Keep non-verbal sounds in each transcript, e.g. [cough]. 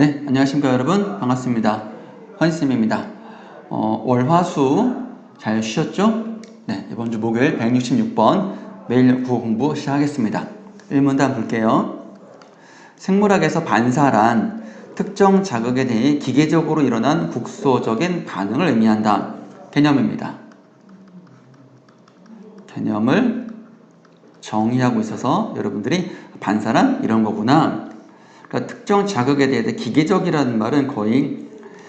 네, 안녕하십니까 여러분. 반갑습니다. 헌쌤입니다. 어, 월화수 잘 쉬었죠? 네, 이번 주 목요일 166번 매일 구호 공부 시작하겠습니다. 1문단 볼게요. 생물학에서 반사란 특정 자극에 대해 기계적으로 일어난 국소적인 반응을 의미한다. 개념입니다. 개념을 정의하고 있어서 여러분들이 반사란 이런 거구나. 그러니까 특정 자극에 대해 기계적이라는 말은 거의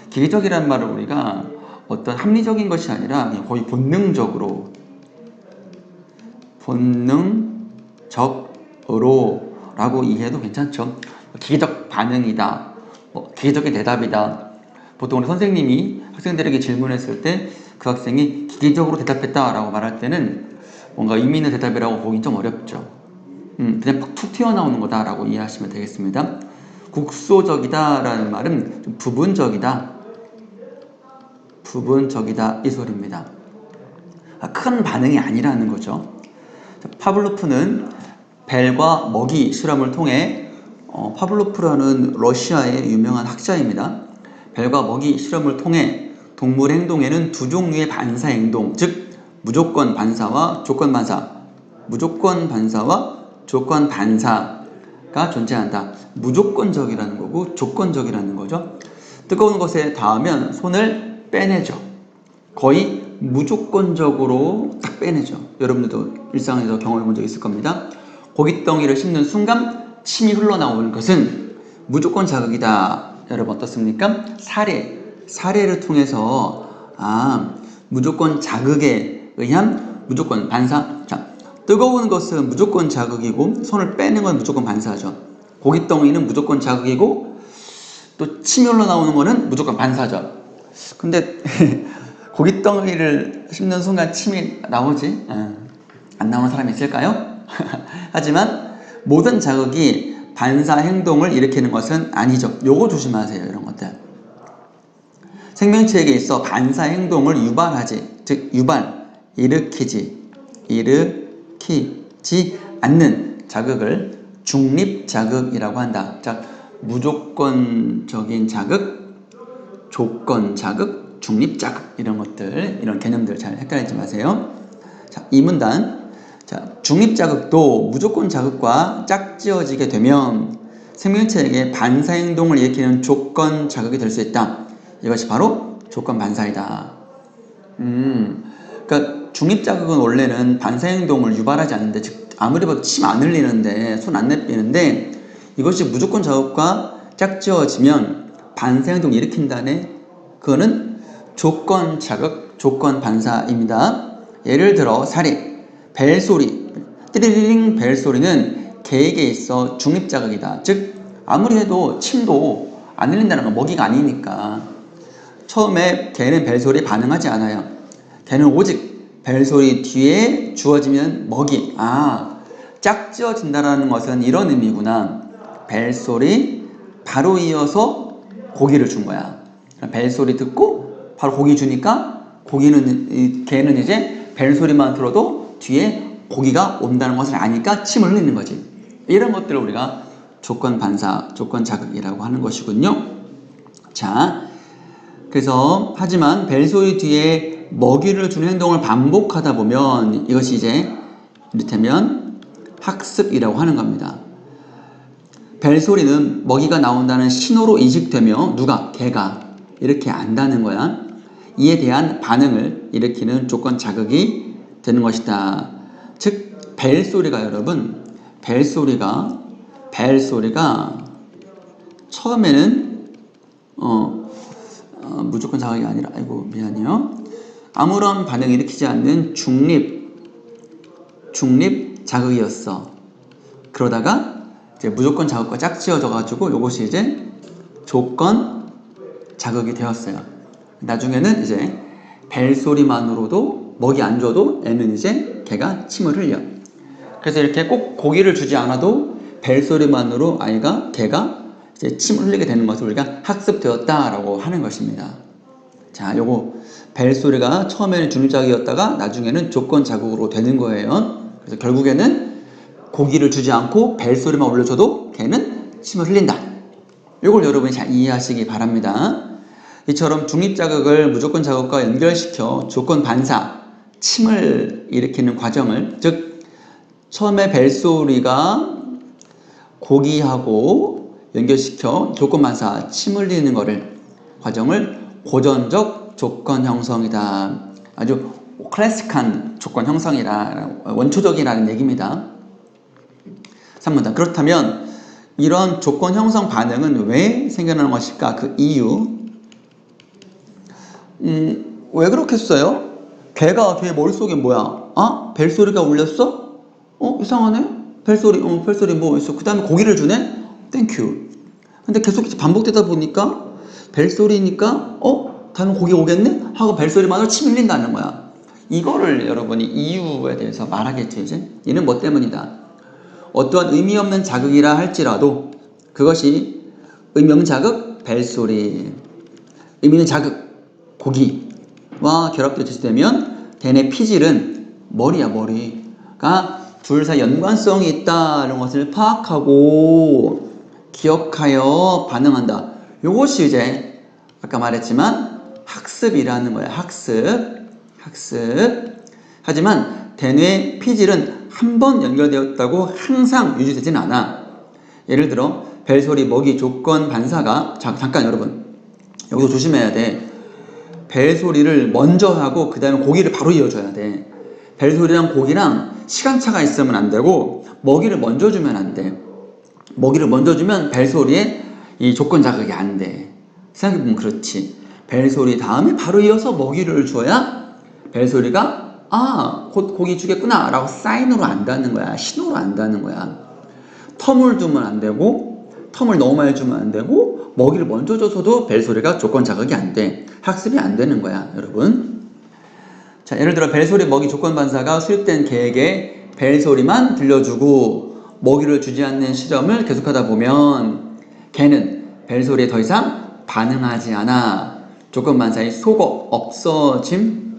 기계적이라는 말을 우리가 어떤 합리적인 것이 아니라 거의 본능적으로 본능적으로 라고 이해해도 괜찮죠. 기계적 반응이다. 뭐 기계적인 대답이다. 보통 우리 선생님이 학생들에게 질문했을 때 그 학생이 기계적으로 대답했다 라고 말할 때는 뭔가 의미 있는 대답이라고 보기 좀 어렵죠. 음, 그냥 툭 튀어나오는 거다라고 이해하시면 되겠습니다. 국소적이다라는 말은 좀 부분적이다. 부분적이다 이 소리입니다. 아, 큰 반응이 아니라는 거죠. 자, 파블로프는 벨과 먹이 실험을 통해 어, 파블로프라는 러시아의 유명한 학자입니다. 벨과 먹이 실험을 통해 동물 행동에는 두 종류의 반사 행동, 즉 무조건 반사와 조건 반사, 무조건 반사와 조건 반사 가 존재한다. 무조건적이라는 거고 조건적이라는 거죠. 뜨거운 것에 닿으면 손을 빼내죠. 거의 무조건적으로 딱 빼내죠. 여러분들도 일상에서 경험해 본 적 있을 겁니다. 고깃덩이를 씹는 순간 침이 흘러나오는 것은 무조건 자극이다. 여러분 어떻습니까? 사례, 사례를 통해서 아 무조건 자극에 의한 무조건 반사. 자, 뜨거운 것은 무조건 자극이고 손을 빼는 건 무조건 반사죠. 고깃덩이는 무조건 자극이고 또 침이 흘러나오는 거는 무조건 반사죠. 근데 [laughs] 고깃덩이를 씹는 순간 침이 나오지? 어, 안 나오는 사람이 있을까요? [laughs] 하지만 모든 자극이 반사 행동을 일으키는 것은 아니죠. 요거 조심하세요. 이런 것들. 생명체에게 있어 반사 행동을 유발하지, 즉 유발, 일으키지, 일으 키지 않는 자극을 중립 자극이라고 한다. 자, 무조건적인 자극, 조건 자극, 중립 자극 이런 것들, 이런 개념들 잘 헷갈리지 마세요. 자, 이 문단. 자, 중립 자극도 무조건 자극과 짝지어지게 되면 생명체에게 반사 행동을 일으키는 조건 자극이 될 수 있다. 이것이 바로 조건 반사이다. 음, 그러니까 중립 자극은 원래는 반사 행동을 유발하지 않는데, 즉 아무리 봐도 침 안 흘리는데, 손 안 내삐는데 이것이 무조건 자극과 짝지어지면 반사 행동을 일으킨다네. 그거는 조건 자극, 조건 반사입니다. 예를 들어 사례, 벨소리, 띠리링 벨소리는 개에게 있어 중립 자극이다. 즉 아무리 해도 침도 안 흘린다는 건 먹이가 아니니까 처음에 개는 벨소리에 반응하지 않아요. 개는 오직 벨소리 뒤에 주어지면 먹이. 아, 짝지어진다라는 것은 이런 의미구나. 벨소리 바로 이어서 고기를 준 거야. 벨소리 듣고 바로 고기 주니까 고기는 개는 이제 벨소리만 들어도 뒤에 고기가 온다는 것을 아니까 침을 흘리는 거지. 이런 것들을 우리가 조건 반사, 조건 자극이라고 하는 것이군요. 자, 그래서 하지만 벨소리 뒤에 먹이를 주는 행동을 반복하다 보면 이것이 이제 이를테면 학습이라고 하는 겁니다. 벨소리는 먹이가 나온다는 신호로 인식되며 누가 개가 이렇게 안다는 거야. 이에 대한 반응을 일으키는 조건 자극이 되는 것이다. 즉 벨소리가 여러분 벨소리가 벨소리가 처음에는 어, 어, 무조건 자극이 아니라 아이고 미안해요. 아무런 반응을 일으키지 않는 중립 중립 자극이었어. 그러다가 이제 무조건 자극과 짝지어져 가지고 이것이 이제 조건 자극이 되었어요. 나중에는 이제 벨 소리만으로도 먹이 안 줘도 애는 이제 개가 침을 흘려. 그래서 이렇게 꼭 고기를 주지 않아도 벨 소리만으로 아이가 개가 이제 침을 흘리게 되는 것을 우리가 학습되었다라고 하는 것입니다. 자, 요거 벨소리가 처음에는 중립자극이었다가 나중에는 조건 자극으로 되는 거예요. 그래서 결국에는 고기를 주지 않고 벨소리만 올려줘도 개는 침을 흘린다. 이걸 여러분이 잘 이해하시기 바랍니다. 이처럼 중립 자극을 무조건 자극과 연결시켜 조건 반사, 침을 일으키는 과정을 즉 처음에 벨소리가 고기하고 연결시켜 조건 반사, 침 흘리는 거를 과정을 고전적 조건 형성이다. 아주 클래식한 조건 형성이라 원초적이라는 얘기입니다. 3문단 그렇다면 이런 조건 형성 반응은 왜 생겨나는 것일까? 그 이유 음, 왜 그렇겠어요? 걔가 걔 머릿속에 뭐야? 아? 벨소리가 울렸어? 어? 이상하네? 벨소리, 어, 벨소리 뭐 있어? 그 다음에 고기를 주네? 땡큐. 근데 계속 반복되다 보니까 벨소리니까, 어? 다음에 고기 오겠네? 하고 벨소리마저 침 흘린다는 거야. 이거를 여러분이 이유에 대해서 말하겠죠, 이제? 이는 뭐 때문이다. 어떠한 의미 없는 자극이라 할지라도 그것이 없는 자극, 벨소리. 의미 있는 자극, 고기와 결합되어 제시되면 대뇌 피질은 머리야 머리가 둘 사이 연관성이 있다는 것을 파악하고 기억하여 반응한다. 이것이 이제 아까 말했지만 학습이라는 거야. 학습, 학습. 하지만 대뇌 피질은 한 번 연결되었다고 항상 유지되진 않아. 예를 들어 벨소리 먹이 조건 반사가 자, 잠깐 여러분 여기서 조심해야 돼. 벨 소리를 먼저 하고 그 다음에 고기를 바로 이어줘야 돼. 벨 소리랑 고기랑 시간차가 있으면 안 되고 먹이를 먼저 주면 안 돼. 먹이를 먼저 주면 벨 소리에 이 조건 자극이 안 돼. 생각해보면 그렇지. 벨 소리 다음에 바로 이어서 먹이를 줘야 벨 소리가 아, 곧 고기 주겠구나 라고 사인으로 안다는 거야. 신호로 안다는 거야. 텀을 두면 안 되고 텀을 너무 많이 주면 안 되고 먹이를 먼저 줘서도 벨 소리가 조건 자극이 안 돼. 학습이 안 되는 거야, 여러분. 자, 예를 들어 벨소리 먹이 조건 반사가 수립된 개에게 벨소리만 들려주고 먹이를 주지 않는 실험을 계속하다 보면 개는 벨소리에 더 이상 반응하지 않아. 조건 반사의 속어 없어짐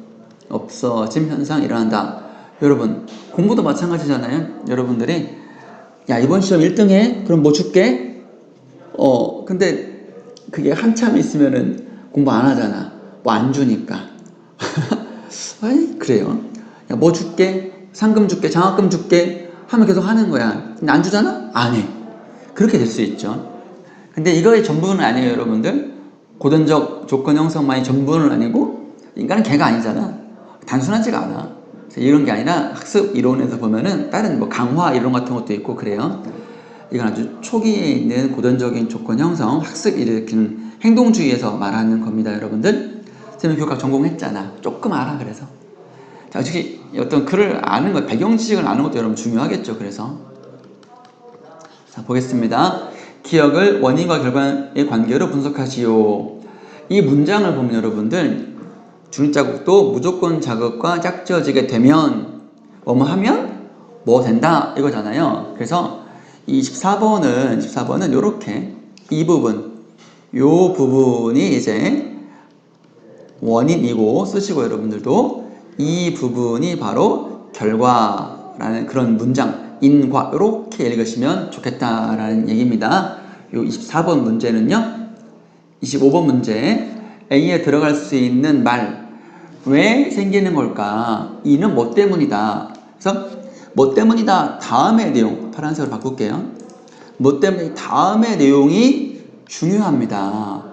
없어짐 현상 일어난다. 여러분, 공부도 마찬가지잖아요. 여러분들이 야, 이번 시험 1등해? 그럼 뭐 줄게? 어, 근데 그게 한참 있으면은 공부 안 하잖아. 뭐 안 주니까. [laughs] 아이, 그래요. 야, 뭐 줄게? 상금 줄게? 장학금 줄게? 하면 계속 하는 거야. 근데 안 주잖아? 안 해. 그렇게 될 수 있죠. 근데 이거의 전부는 아니에요, 여러분들. 고전적 조건 형성만이 전부는 아니고, 인간은 개가 아니잖아. 단순하지가 않아. 이런 게 아니라 학습 이론에서 보면은 다른 뭐 강화 이론 같은 것도 있고 그래요. 이건 아주 초기에 있는 고전적인 조건 형성, 학습 일으키는 행동주의에서 말하는 겁니다, 여러분들. 쌤은 교육학 전공했잖아. 조금 알아, 그래서. 자, 솔직히 어떤 글을 아는 것, 배경 지식을 아는 것도 여러분 중요하겠죠, 그래서. 자, 보겠습니다. 기억을 원인과 결과의 관계로 분석하시오. 이 문장을 보면 여러분들, 중립자극도 무조건 자극과 짝지어지게 되면, 뭐뭐 하면 뭐 된다, 이거잖아요. 그래서 24번은, 24번은 이렇게 이 부분, 요 부분이 이제 원인이고 쓰시고 여러분들도 이 부분이 바로 결과라는 그런 문장 인과 이렇게 읽으시면 좋겠다라는 얘기입니다. 요 24번 문제는요. 25번 문제 A에 들어갈 수 있는 말 왜 생기는 걸까? 이는 뭐 때문이다. 그래서 뭐 때문이다 다음의 내용 파란색으로 바꿀게요. 뭐 때문에 다음의 내용이 중요합니다.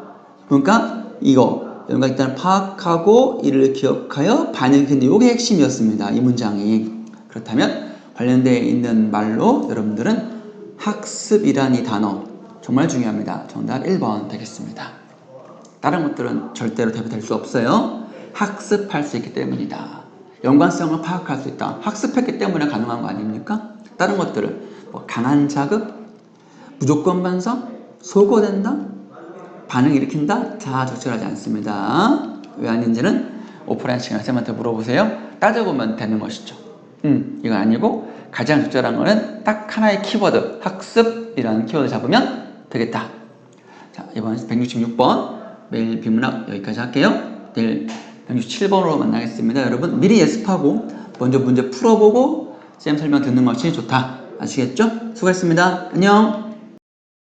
그러니까 이거 연관 일단 파악하고 이를 기억하여 반응했는데 이게 핵심이었습니다. 이 문장이 그렇다면 관련되어 있는 말로 여러분들은 학습이라는 이 단어 정말 중요합니다. 정답 1번 되겠습니다. 다른 것들은 절대로 대비 될 수 없어요. 학습할 수 있기 때문이다. 연관성을 파악할 수 있다. 학습했기 때문에 가능한 거 아닙니까? 다른 것들은 뭐 강한 자극, 무조건 반사, 소거된다, 반응 일으킨다? 다 적절하지 않습니다. 왜 아닌지는 오프라인 시간에 쌤한테 물어보세요. 따져보면 되는 것이죠. 음, 이건 아니고 가장 적절한 거는 딱 하나의 키워드, 학습이라는 키워드 잡으면 되겠다. 자, 이번 166번 매일 비문학 여기까지 할게요. 내일 167번으로 만나겠습니다. 여러분 미리 예습하고 먼저 문제 풀어보고 쌤 설명 듣는 것이 좋다. 아시겠죠? 수고했습니다. 안녕.